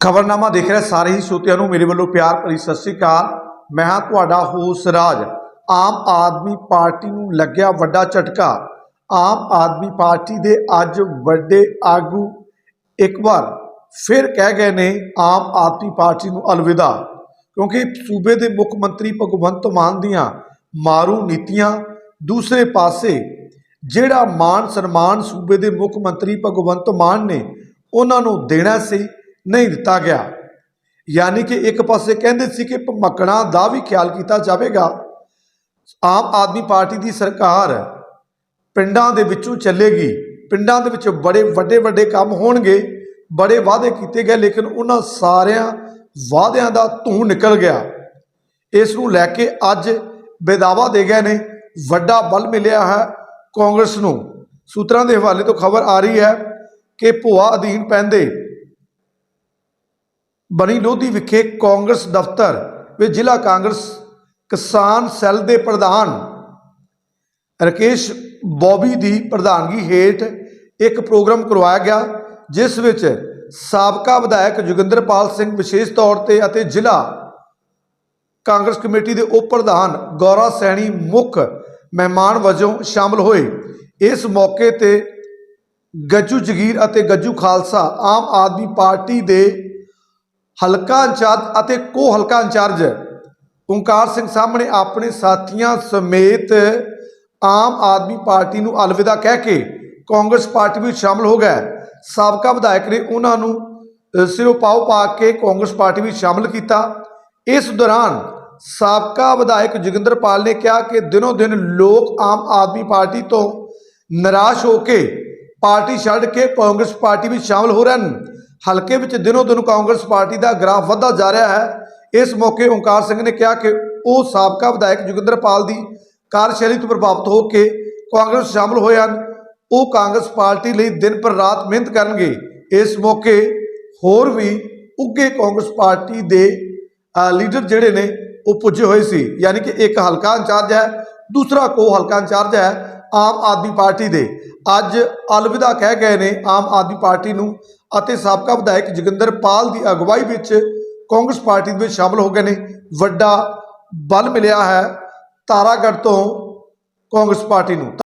ਖਬਰਨਾਮਾ ਦੇਖ ਰਹੇ, ਸਾਰੇ ਹੀ ਸਰੋਤਿਆਂ ਨੂੰ ਮੇਰੇ ਵੱਲੋਂ ਪਿਆਰ ਭਰੀ ਸਤਿ ਸ੍ਰੀ ਅਕਾਲ। ਮੈਂ ਹਾਂ ਤੁਹਾਡਾ ਹੋਸ ਰਾਜ। ਆਮ ਆਦਮੀ ਪਾਰਟੀ ਨੂੰ ਲੱਗਿਆ ਵੱਡਾ ਝਟਕਾ। ਆਮ ਆਦਮੀ ਪਾਰਟੀ ਦੇ ਅੱਜ ਵੱਡੇ ਆਗੂ ਇੱਕ ਵਾਰ ਫਿਰ ਕਹਿ ਗਏ ਨੇ, ਆਮ ਆਦਮੀ ਪਾਰਟੀ ਨੂੰ ਅਲਵਿਦਾ। ਕਿਉਂਕਿ ਸੂਬੇ ਦੇ ਮੁੱਖ ਮੰਤਰੀ ਭਗਵੰਤ ਮਾਨ ਦੀਆਂ ਮਾਰੂ ਨੀਤੀਆਂ, ਦੂਸਰੇ ਪਾਸੇ ਜਿਹੜਾ ਮਾਨ ਸਨਮਾਨ ਸੂਬੇ ਦੇ ਮੁੱਖ ਮੰਤਰੀ ਭਗਵੰਤ ਮਾਨ ਨੇ ਉਹਨਾਂ ਨੂੰ ਦੇਣਾ ਸੀ ਨਹੀਂ ਦਿੱਤਾ ਗਿਆ। ਯਾਨੀ ਕਿ ਇੱਕ ਪਾਸੇ ਕਹਿੰਦੇ ਸੀ ਕਿ ਭਮਕਣਾ ਦਾ ਵੀ ਖਿਆਲ ਕੀਤਾ ਜਾਵੇਗਾ। ਆਮ ਆਦਮੀ ਪਾਰਟੀ ਦੀ ਸਰਕਾਰ ਪਿੰਡਾਂ ਦੇ ਵਿੱਚੋਂ ਚੱਲੇਗੀ। ਪਿੰਡਾਂ ਦੇ ਵਿੱਚ ਬੜੇ ਵੱਡੇ ਵੱਡੇ ਕੰਮ ਹੋਣਗੇ। ਬੜੇ ਵਾਅਦੇ ਕੀਤੇ ਗਏ, ਲੇਕਿਨ ਉਹਨਾਂ ਸਾਰਿਆਂ ਵਾਅਦਿਆਂ ਦਾ ਧੂੰ ਨਿਕਲ ਗਿਆ। ਇਸ ਨੂੰ ਲੈ ਕੇ ਅੱਜ ਬੇਦਾਵਾ ਦੇ ਗਏ ਨੇ। ਵੱਡਾ ਬਲ ਮਿਲਿਆ ਹੈ ਕਾਂਗਰਸ ਨੂੰ। ਸੂਤਰਾਂ ਦੇ ਹਵਾਲੇ ਤੋਂ ਖਬਰ ਆ ਰਹੀ ਹੈ ਕਿ ਭੁਆ ਅਧੀਨ ਪੈਂਦੇ ਬਣੀ ਲੋਧੀ ਵਿਖੇ ਕਾਂਗਰਸ ਦਫ਼ਤਰ ਵਿੱਚ ਜ਼ਿਲ੍ਹਾ ਕਾਂਗਰਸ ਕਿਸਾਨ ਸੈੱਲ ਦੇ ਪ੍ਰਧਾਨ ਰਕੇਸ਼ ਬੋਬੀ ਦੀ ਪ੍ਰਧਾਨਗੀ ਹੇਠ ਇੱਕ ਪ੍ਰੋਗਰਾਮ ਕਰਵਾਇਆ ਗਿਆ, ਜਿਸ ਵਿੱਚ ਸਾਬਕਾ ਵਿਧਾਇਕ ਜੋਗਿੰਦਰਪਾਲ ਸਿੰਘ ਵਿਸ਼ੇਸ਼ ਤੌਰ ਤੇ ਅਤੇ ਜ਼ਿਲ੍ਹਾ ਕਾਂਗਰਸ ਕਮੇਟੀ ਦੇ ਉਪ ਪ੍ਰਧਾਨ ਗੌਰਾ ਸੈਣੀ ਮੁੱਖ ਮਹਿਮਾਨ ਵਜੋਂ ਸ਼ਾਮਲ ਹੋਏ। ਇਸ ਮੌਕੇ ਤੇ ਗੱਜੂ ਜਗੀਰ ਅਤੇ ਗੱਜੂ ਖਾਲਸਾ ਆਮ ਆਦਮੀ ਪਾਰਟੀ ਦੇ ਹਲਕਾ ਇੰਚਾਰਜ ਅਤੇ ਕੋ ਹਲਕਾ ਇੰਚਾਰਜ। ਓਂਕਾਰ ਸਿੰਘ ਸਾਹਮਣੇ ਆਪਣੇ ਸਾਥੀਆਂ ਸਮੇਤ ਆਮ ਆਦਮੀ ਪਾਰਟੀ ਨੂੰ ਅਲਵਿਦਾ ਕਹਿ ਕੇ ਕਾਂਗਰਸ ਪਾਰਟੀ ਵਿੱਚ ਸ਼ਾਮਲ ਹੋ ਗਏ। ਸਾਬਕਾ ਵਿਧਾਇਕ ਨੇ ਉਹਨਾਂ ਨੂੰ ਅ, ਸਿਰੋਂ ਪਾਉ ਪਾ ਕੇ ਕਾਂਗਰਸ ਪਾਰਟੀ ਵਿੱਚ ਸ਼ਾਮਲ ਕੀਤਾ। ਇਸ ਦੌਰਾਨ ਸਾਬਕਾ ਵਿਧਾਇਕ ਜੋਗਿੰਦਰਪਾਲ ਨੇ ਕਿਹਾ ਕਿ ਦਿਨੋ ਦਿਨ ਲੋਕ ਆਮ ਆਦਮੀ ਪਾਰਟੀ ਤੋਂ ਨਿਰਾਸ਼ ਹੋ ਕੇ ਪਾਰਟੀ ਛੱਡ ਕੇ ਕਾਂਗਰਸ ਪਾਰਟੀ ਵਿੱਚ ਸ਼ਾਮਲ ਹੋ ਰਹੇ ਹਨ ਹਲਕੇ ਵਿੱਚ ਦਿਨੋ ਦਿਨ ਕਾਂਗਰਸ ਪਾਰਟੀ ਦਾ ਗ੍ਰਾਫ ਵੱਧਦਾ ਜਾ ਰਿਹਾ ਹੈ। ਇਸ ਮੌਕੇ ਓਂਕਾਰ ਸਿੰਘ ਨੇ ਕਿਹਾ ਕਿ ਉਹ ਸਾਬਕਾ ਵਿਧਾਇਕ ਜੋਗਿੰਦਰਪਾਲ ਦੀ ਕਾਰਜਸ਼ੈਲੀ ਤੋਂ ਪ੍ਰਭਾਵਿਤ ਹੋ ਕੇ ਕਾਂਗਰਸ ਸ਼ਾਮਲ ਹੋਏ ਹਨ। ਉਹ ਕਾਂਗਰਸ ਪਾਰਟੀ ਲਈ ਦਿਨ ਪਰ ਰਾਤ ਮਿਹਨਤ ਕਰਨਗੇ। ਇਸ ਮੌਕੇ ਹੋਰ ਵੀ ਉੱਗੇ ਕਾਂਗਰਸ ਪਾਰਟੀ ਦੇ ਲੀਡਰ ਜਿਹੜੇ ਨੇ ਉਹ ਪੁੱਜੇ ਹੋਏ ਸੀ। ਯਾਨੀ ਕਿ ਇੱਕ ਹਲਕਾ ਇੰਚਾਰਜ ਹੈ, ਦੂਸਰਾ ਕੋ ਹਲਕਾ ਇੰਚਾਰਜ ਹੈ। ਆਮ ਆਦਮੀ ਪਾਰਟੀ ਦੇ। ਅੱਜ ਅਲਵਿਦਾ ਕਹਿ ਗਏ ਨੇ ਆਮ ਆਦਮੀ ਪਾਰਟੀ ਨੂੰ ਅਤੇ ਸਾਬਕਾ ਵਿਧਾਇਕ ਜੋਗਿੰਦਰ ਪਾਲ ਦੀ ਅਗਵਾਈ ਵਿੱਚ ਕਾਂਗਰਸ ਪਾਰਟੀ ਦੇ ਵਿੱਚ ਸ਼ਾਮਲ ਹੋ ਗਏ ਨੇ। ਵੱਡਾ ਬਲ ਮਿਲਿਆ ਹੈ ਤਾਰਾਗੜ੍ਹ ਤੋਂ ਕਾਂਗਰਸ ਪਾਰਟੀ ਨੂੰ।